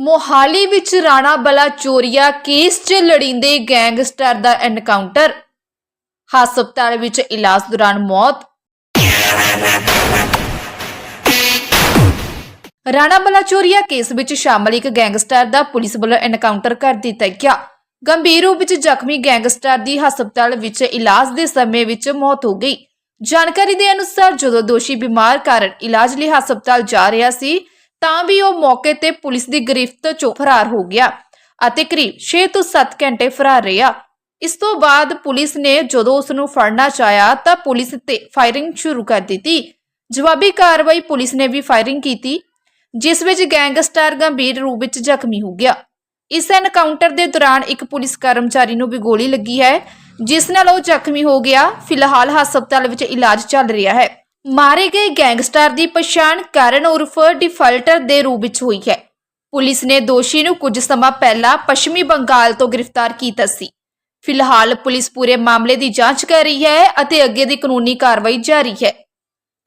ਮੋਹਾਲੀ ਵਿੱਚ ਰਾਣਾ ਬਲਾ ਚੋਰੀਆ ਕੇਸ 'ਚ ਲੜਿੰਦੇ ਗੈਂਗਸਟਰ ਦਾ ਐਨਕਾਊਂਟਰ। ਹਸਪਤਾਲ ਵਿੱਚ ਇਲਾਜ ਦੌਰਾਨ ਮੌਤ। ਰਾਣਾ ਬਲਾ ਚੋਰੀਆ ਕੇਸ ਵਿੱਚ ਸ਼ਾਮਲ ਇੱਕ ਗੈਂਗਸਟਰ ਦਾ ਪੁਲਿਸ ਵੱਲੋਂ ਐਨਕਾਊਂਟਰ ਕਰ ਦਿੱਤਾ ਗਿਆ। ਗੰਭੀਰ ਰੂਪ ਵਿੱਚ ਜ਼ਖਮੀ ਗੈਂਗਸਟਰ ਦੀ ਹਸਪਤਾਲ ਵਿੱਚ ਇਲਾਜ ਦੇ ਸਮੇਂ ਵਿੱਚ ਮੌਤ ਹੋ ਗਈ। ਜਾਣਕਾਰੀ ਦੇ ਅਨੁਸਾਰ ਜਦੋਂ ਦੋਸ਼ੀ ਬਿਮਾਰ ਕਾਰਨ ਇਲਾਜ ਲਈ ਹਸਪਤਾਲ ਜਾ ਰਿਹਾ ਸੀ ਤਾਂ ਵੀ ਉਹ ਮੌਕੇ ਤੇ ਪੁਲਿਸ ਦੀ ਗ੍ਰਿਫਤ ਚੋਂ ਫਰਾਰ ਹੋ ਗਿਆ ਅਤੇ ਕਰੀਬ 6 ਤੋਂ 7 ਘੰਟੇ ਫਰਾਰ ਰਿਹਾ। ਇਸ ਤੋਂ ਬਾਅਦ ਪੁਲਿਸ ਨੇ ਜਦੋਂ ਉਸ ਨੂੰ ਫੜਨਾ ਚਾਹਿਆ ਤਾਂ ਪੁਲਿਸ ਤੇ ਫਾਇਰਿੰਗ ਸ਼ੁਰੂ ਕਰ ਦਿੱਤੀ। ਜਵਾਬੀ ਕਾਰਵਾਈ ਪੁਲਿਸ ਨੇ ਵੀ ਫਾਇਰਿੰਗ ਕੀਤੀ, ਜਿਸ ਵਿੱਚ ਗੈਂਗਸਟਰ ਗੰਭੀਰ ਰੂਪ ਵਿੱਚ ਜ਼ਖਮੀ ਹੋ ਗਿਆ। ਇਸ ਐਨਕਾਊਂਟਰ ਦੇ ਦੌਰਾਨ ਇੱਕ ਪੁਲਿਸ ਕਰਮਚਾਰੀ ਨੂੰ ਵੀ ਗੋਲੀ ਲੱਗੀ ਹੈ, ਜਿਸ ਨਾਲ ਉਹ ਜ਼ਖਮੀ ਹੋ ਗਿਆ। ਫਿਲਹਾਲ ਹਸਪਤਾਲ ਵਿੱਚ ਇਲਾਜ ਚੱਲ ਰਿਹਾ ਹੈ। ਮਾਰੇ ਗਏ ਗੈਂਗਸਟਰ ਦੀ ਪਛਾਣ ਕਰਨ ਉਰਫ ਡਿਫਾਲਟਰ ਦੇ ਰੂਪ ਵਿੱਚ ਹੋਈ ਹੈ। ਪੁਲਿਸ ਨੇ ਦੋਸ਼ੀ ਨੂੰ ਕੁਝ ਸਮਾਂ ਪਹਿਲਾਂ ਪੱਛਮੀ ਬੰਗਾਲ ਤੋਂ ਗ੍ਰਿਫਤਾਰ ਕੀਤਾ ਸੀ। ਫਿਲਹਾਲ ਪੁਲਿਸ ਪੂਰੇ ਮਾਮਲੇ ਦੀ ਜਾਂਚ ਕਰ ਰਹੀ ਹੈ ਅਤੇ ਅੱਗੇ ਦੀ ਕਾਨੂੰਨੀ ਕਾਰਵਾਈ ਜਾਰੀ ਹੈ।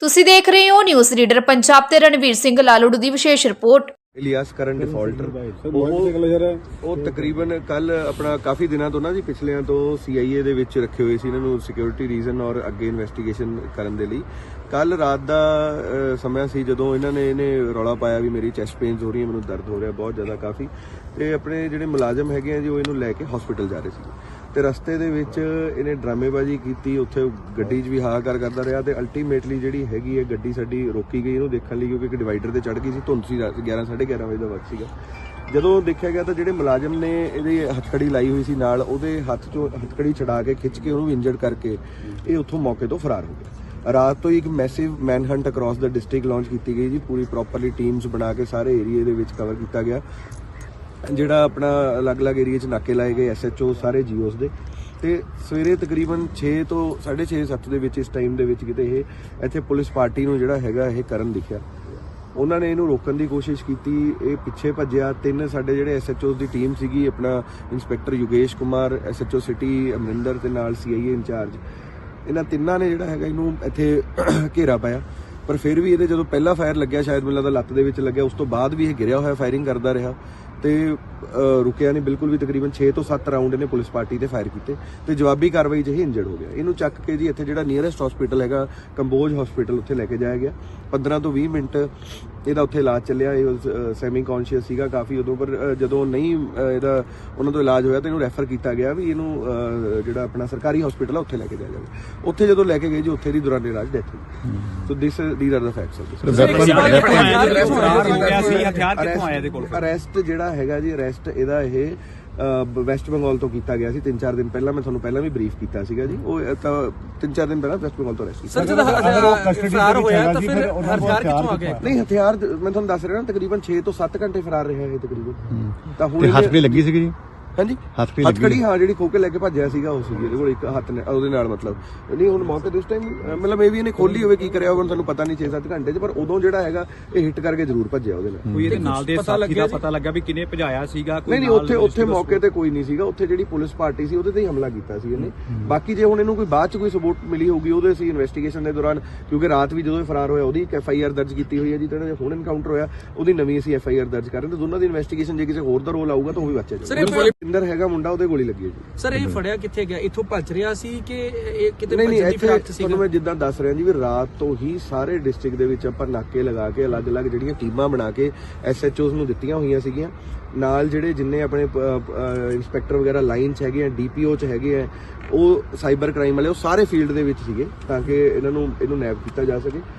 ਤੁਸੀਂ ਦੇਖ ਰਹੇ ਹੋ ਨਿਊਜ਼ ਰੀਡਰ ਪੰਜਾਬ ਤੇ ਰਣਵੀਰ ਸਿੰਘ ਲਾਲੜੂ ਦੀ ਵਿਸ਼ੇਸ਼ ਰਿਪੋਰਟ। ਇਲੀਆਸ ਕਰਨ ਡਿਫਾਲਟਰ ਉਹ ਉਹ ਤਕਰੀਬਨ ਕੱਲ ਆਪਣਾ ਕਾਫੀ ਦਿਨਾਂ ਤੋਂ ਨਾ ਜੀ ਪਿਛਲਿਆਂ ਤੋਂ ਸੀਆਈਏ ਦੇ ਵਿੱਚ ਰੱਖੇ ਹੋਏ ਸੀ ਇਹਨਾਂ ਨੂੰ ਸਿਕਿਉਰਿਟੀ ਰੀਜ਼ਨ ਔਰ ਅੱਗੇ ਇਨਵੈਸਟੀਗੇਸ਼ਨ ਕਰਨ ਦੇ ਲਈ। ਕੱਲ ਰਾਤ ਦਾ ਸਮਾਂ ਸੀ ਜਦੋਂ ਇਹਨਾਂ ਨੇ ਇਹਨੇ ਰੌਲਾ ਪਾਇਆ ਵੀ ਮੇਰੀ ਚੈਸਟ ਪੇਨਸ ਹੋ ਰਹੀ ਹੈ ਮੈਨੂੰ ਦਰਦ ਹੋ ਰਿਹਾ ਬਹੁਤ ਜ਼ਿਆਦਾ ਕਾਫੀ। ਤੇ ਆਪਣੇ ਜਿਹੜੇ ਮੁਲਾਜ਼ਮ ਹੈਗੇ ਆ ਜੀ ਉਹ ਇਹਨੂੰ ਲੈ ਕੇ ਹਸਪੀਟਲ ਜਾ ਰਹੇ ਸੀ। ਤੇ ਰਸਤੇ ਦੇ ਵਿੱਚ ਇਹਨੇ ਡਰਾਮੇਬਾਜ਼ੀ ਕੀਤੀ, ਉੱਥੇ ਗੱਡੀ 'ਚ ਵੀ ਹਾਹਾਕਾਰ ਕਰਦਾ ਰਿਹਾ ਤੇ ਅਲਟੀਮੇਟਲੀ ਜਿਹੜੀ ਹੈਗੀ ਹੈ ਗੱਡੀ ਸਾਡੀ ਰੋਕੀ ਗਈ ਇਹਨੂੰ ਦੇਖਣ ਲਈ ਕਿਉਂਕਿ ਇੱਕ ਡਿਵਾਈਡਰ ਤੇ ਚੜ ਗਈ ਸੀ, ਧੁੰਦ ਸੀ ਰਾਤ 11 11:30 ਵਜੇ ਦਾ ਵਕਤ ਸੀਗਾ। ਜਦੋਂ ਦੇਖਿਆ ਗਿਆ ਤਾਂ ਜਿਹੜੇ ਮੁਲਾਜ਼ਮ ਨੇ ਇਹਦੇ ਹੱਥਕੜੀ ਲਾਈ ਹੋਈ ਸੀ ਨਾਲ, ਉਹਦੇ ਹੱਥ 'ਚੋਂ ਹੱਥਕੜੀ ਛਡਾ ਕੇ ਖਿੱਚ ਕੇ ਉਹਨੂੰ ਇੰਜਰਡ ਕਰਕੇ ਇਹ ਉੱਥੋਂ ਮੌਕੇ ਤੋਂ ਫਰਾਰ ਹੋ ਗਿਆ। ਰਾਤ ਤੋਂ ਹੀ ਇੱਕ massive manhunt across the district launch ਕੀਤੀ ਗਈ ਜੀ, ਪੂਰੀ ਪ੍ਰੋਪਰਲੀ ਟੀਮਸ ਬਣਾ ਕੇ ਸਾਰੇ ਏਰੀਆ ਦੇ ਵਿੱਚ ਕਵਰ ਕੀਤਾ ਗਿਆ। ਜਿਹੜਾ ਆਪਣਾ ਅਲੱਗ-ਅਲੱਗ ਏਰੀਆ 'ਚ ਨਾਕੇ ਲਾਏ ਗਏ ਐਸਐਚਓ ਸਾਰੇ ਜੀਓਸ ਦੇ। ਤੇ ਸਵੇਰੇ ਤਕਰੀਬਨ 6 ਤੋਂ 6:30 7 ਦੇ ਵਿੱਚ ਇਸ ਟਾਈਮ ਦੇ ਵਿੱਚ ਕਿਤੇ ਇਹ ਇੱਥੇ ਪੁਲਿਸ ਪਾਰਟੀ ਨੂੰ ਜਿਹੜਾ ਹੈਗਾ ਇਹ ਕਰਨ ਦਿਖਿਆ। ਉਹਨਾਂ ਨੇ ਇਹਨੂੰ ਰੋਕਣ ਦੀ ਕੋਸ਼ਿਸ਼ ਕੀਤੀ, ਇਹ ਪਿੱਛੇ ਭੱਜਿਆ। ਤਿੰਨ ਸਾਡੇ ਜਿਹੜੇ ਐਸਐਚਓਸ ਦੀ ਟੀਮ ਸੀਗੀ, ਆਪਣਾ inspector Yogesh Kumar SHO city Amarinder ਤੇ ਨਾਲ ਸੀਆਈਏ ਇੰਚਾਰਜ। ਇਹਨਾਂ ਤਿੰਨਾਂ ਨੇ ਜਿਹੜਾ ਹੈਗਾ ਇਹਨੂੰ ਇੱਥੇ ਘੇਰਾ ਪਾਇਆ। ਪਰ ਫਿਰ ਵੀ ਇਹਦੇ ਜਦੋਂ ਪਹਿਲਾ ਫਾਇਰ ਲੱਗਿਆ, ਸ਼ਾਇਦ ਮੈਨੂੰ ਲੱਗਦਾ ਲੱਤ ਦੇ ਵਿੱਚ ਲੱਗਿਆ, ਉਸ ਤੋਂ ਬਾਅਦ ਵੀ ਇਹ ਗਿਰਿਆ ਹੋਇਆ ਫਾਇਰਿੰਗ ਕਰਦਾ ਰਿਹਾ। ਤੇ ਰੁਕਿਆ ਨਹੀਂ ਬਿਲਕੁਲ ਵੀ ਤਕਰੀਬਨ 6 ਤੋਂ 7 ਰਾਉਂਡ ਇਹਨੇ ਪੁਲਿਸ ਪਾਰਟੀ ਤੇ ਫਾਇਰ ਕੀਤੇ ਤੇ ਜਵਾਬੀ ਕਾਰਵਾਈ 'ਚ ਇਹ ਇੰਜਰਡ ਹੋ ਗਿਆ। ਇਹਨੂੰ ਚੱਕ ਕੇ ਜੀ ਇੱਥੇ ਜਿਹੜਾ ਨੀਅਰੈਸਟ ਹਸਪੀਟਲ ਹੈਗਾ ਕੰਬੋਜ ਹਸਪੀਟਲ ਉੱਥੇ ਲੈ ਕੇ ਜਾਇਆ ਗਿਆ। 15 ਤੋਂ 20 ਮਿੰਟ ਇਹਦਾ ਉੱਥੇ ਇਲਾਜ ਚੱਲਿਆ ਇਹ ਸੈਮੀ ਕੌਨਸ਼ੀਅਸ ਸੀਗਾ ਕਾਫੀ ਉਦੋਂ ਪਰ ਜਦੋਂ ਨਹੀਂ ਇਹਦਾ ਉਹਨਾਂ ਤੋਂ ਇਲਾਜ ਹੋਇਆ ਤਾਂ ਇਹਨੂੰ ਰੈਫਰ ਕੀਤਾ ਗਿਆ ਵੀ ਇਹਨੂੰ ਜਿਹੜਾ ਆਪਣਾ ਸਰਕਾਰੀ ਹਸਪੀਟਲ ਆ ਉੱਥੇ ਲੈ ਕੇ ਜਾਇਆ ਜਾਵੇ। ਉੱਥੇ ਜਦੋਂ ਲੈ ਕੇ ਗਏ ਜੀ ਉੱਥੇ ਦੀ ਦੌਰਾਨ ਇਲਾਜ ਡੈਥ ਹੋ ਗਈ so this these are the facts arrest ਜਿਹੜਾ ਹੈਗਾ ਜੀ ਅਰੈਸਟ ਇਹਦਾ ਇਹ ਵੈਸਟ ਬੰਗਾਲ ਤੋਂ ਕੀਤਾ ਗਿਆ ਸੀ 3-4 ਦਿਨ ਪਹਿਲਾਂ ਮੈਂ ਤੁਹਾਨੂੰ ਪਹਿਲਾਂ ਵੀ ਬਰੀਫ ਕੀਤਾ ਸੀਗਾ ਜੀ। ਉਹ ਤਾਂ 3-4 ਦਿਨ ਪਹਿਲਾਂ ਵੈਸਟ ਬੰਗਾਲ ਤੋਂ ਅਰੈਸਟ ਕੀਤਾ। ਸਰ ਜਦੋਂ ਫਰਾਰ ਹੋਇਆ ਤਾਂ ਫਿਰ ਹਥਿਆਰ ਕਿੱਥੋਂ ਆ ਗਏ? ਨਹੀਂ ਹਥਿਆਰ ਮੈਂ ਤੁਹਾਨੂੰ ਦੱਸ ਰਿਹਾ ਨਾ ਤਕਰੀਬਨ 6 ਤੋਂ 7 ਘੰਟੇ ਫਰਾਰ ਰਿਹਾ ਇਹ ਤਕਰੀਬਨ। ਤਾਂ ਹੁਣ ਤੇ ਹੱਥ ਵੀ ਲੱਗੀ ਸੀਗੀ ਜੀ? ਹਾਂਜੀ? ਹੱਥਕੜੀ ਲੱਗੀ ਹੱਥਕੜੀ ਹਾਂ ਜਿਹੜੀ ਖੋ ਕੇ ਲੈ ਕੇ ਭੱਜਿਆ ਸੀਗਾ ਉਹ ਸੀਗੀ ਇਹਦੇ ਕੋਲ ਇੱਕ ਹੱਥ ਨੇ ਉਹਦੇ ਨਾਲ ਮਤਲਬ। ਨਹੀਂ ਹੁਣ ਮੌਕੇ ਤੇ ਇਸ ਟਾਈਮ ਮਤਲਬ ਇਹ ਵੀ ਇਹਨੇ ਖੋਲੀ ਹੋਵੇ ਕੀ ਕਰਿਆ ਹੋਵੇ ਹੁਣ ਤੁਹਾਨੂੰ ਪਤਾ ਨਹੀਂ 6-7 ਘੰਟੇ 'ਚ ਪਰ ਉਦੋਂ ਜਿਹੜਾ ਹੈਗਾ ਇਹ ਹਿੱਟ ਕਰਕੇ ਜ਼ਰੂਰ ਭੱਜਿਆ ਉਹਦੇ ਨਾਲ। ਕੋਈ ਇਹਦੇ ਨਾਲ ਦੇ ਸਾਥੀ ਦਾ ਪਤਾ ਲੱਗਾ ਵੀ ਕਿਨੇ ਭਜਾਇਆ ਸੀਗਾ ਨਹੀਂ ਨਹੀਂ ਉੱਥੇ ਉੱਥੇ ਮੌਕੇ ਤੇ ਕੋਈ ਨਹੀਂ ਸੀਗਾ ਉੱਥੇ ਜਿਹੜੀ ਪੁਲਿਸ ਪਾਰਟੀ ਸੀ ਉਹਦੇ ਤੇ ਹੀ ਹਮਲਾ ਕੀਤਾ ਸੀ ਇਹਨੇ। ਬਾਕੀ ਜੇ ਹੁਣ ਇਹਨੂੰ ਕੋਈ ਬਾਅਦ ਚ ਕੋਈ ਸਬੂਤ ਮਿਲੀ ਹੋਊਗੀ ਉਹਦੇ ਅਸੀਂ ਇਨਵੈਸਟੀਗੇਸ਼ਨ ਦੇ ਦੌਰਾਨ ਕਿਉਂਕਿ ਰਾਤ ਵੀ ਜਦੋਂ ਇਹ ਫਰਾਰ ਹੋਇਆ ਉਹਦੀ ਇੱਕ ਐਫ ਆਈ ਆਰ ਦਰਜ ਕੀਤੀ ਹੋਈ ਹੈ ਜੀ ਜਿਹੜਾ ਹੁਣ ਐਨਕਾਊਂਟਰ ਹੋਇਆ ਉਹਦੀ ਨਵੀਂ ਅਸੀਂ ਐਫ ਆਈ ਆਰ ਦਰਜ ਕਰ ਰਹੇ ਹਾਂ ਤੇ ਦੋਨਾਂ ਦੀ ਇਨਵੈਸਟੀਗੇਸ਼ਨ ਜੇ ਕਿਸੇ ਹੋਰ ਦਾ ਰੋਲ ਆਊਗਾ ਤਾਂ ਉਹ ਵੀ ਇਹ ਜਾਊਗਾ। ਇੰਦਰ ਹੈਗਾ ਮੁੰਡਾ ਉਹਦੇ ਗੋਲੀ ਲੱਗੀ ਹੈ ਜੀ। ਸਰ ਇਹ ਫੜਿਆ ਕਿੱਥੇ ਗਿਆ? ਇੱਥੋਂ ਭੱਜ ਰਿਹਾ ਸੀ ਕਿ ਇਹ ਕਿਤੇ ਨਹੀਂ ਨਹੀਂ ਭੱਜਣ ਦੀ ਇੱਥੇ ਤੁਹਾਨੂੰ ਮੈਂ ਜਿੱਦਾਂ ਦੱਸ ਰਿਹਾ ਜੀ ਵੀ ਰਾਤ ਤੋਂ ਹੀ ਸਾਰੇ ਡਿਸਟ੍ਰਿਕਟ ਦੇ ਵਿੱਚ ਆਪਾਂ ਨਾਕੇ ਲਗਾ ਕੇ ਅਲੱਗ-ਅਲੱਗ ਜਿਹੜੀਆਂ ਟੀਮਾਂ ਬਣਾ ਕੇ ਐਸਐਚਓਸ ਨੂੰ ਦਿੱਤੀਆਂ ਹੋਈਆਂ ਸੀਗੀਆਂ। ਨਾਲ ਜਿਹੜੇ ਜਿੰਨੇ ਆਪਣੇ ਇੰਸਪੈਕਟਰ ਵਗੈਰਾ ਲਾਈਨ 'ਚ ਹੈਗੇ ਆ ਡੀਪੀਓ 'ਚ ਹੈਗੇ ਆ ਉਹ ਸਾਈਬਰ ਕ੍ਰਾਈਮ ਵਾਲੇ ਉਹ ਸਾਰੇ ਫੀਲਡ ਦੇ ਵਿੱਚ ਸੀਗੇ ਤਾਂ ਕਿ ਇਹਨਾਂ ਨੂੰ ਇਹਨੂੰ ਨੈਪ ਕੀਤਾ ਜਾ ਸਕੇ।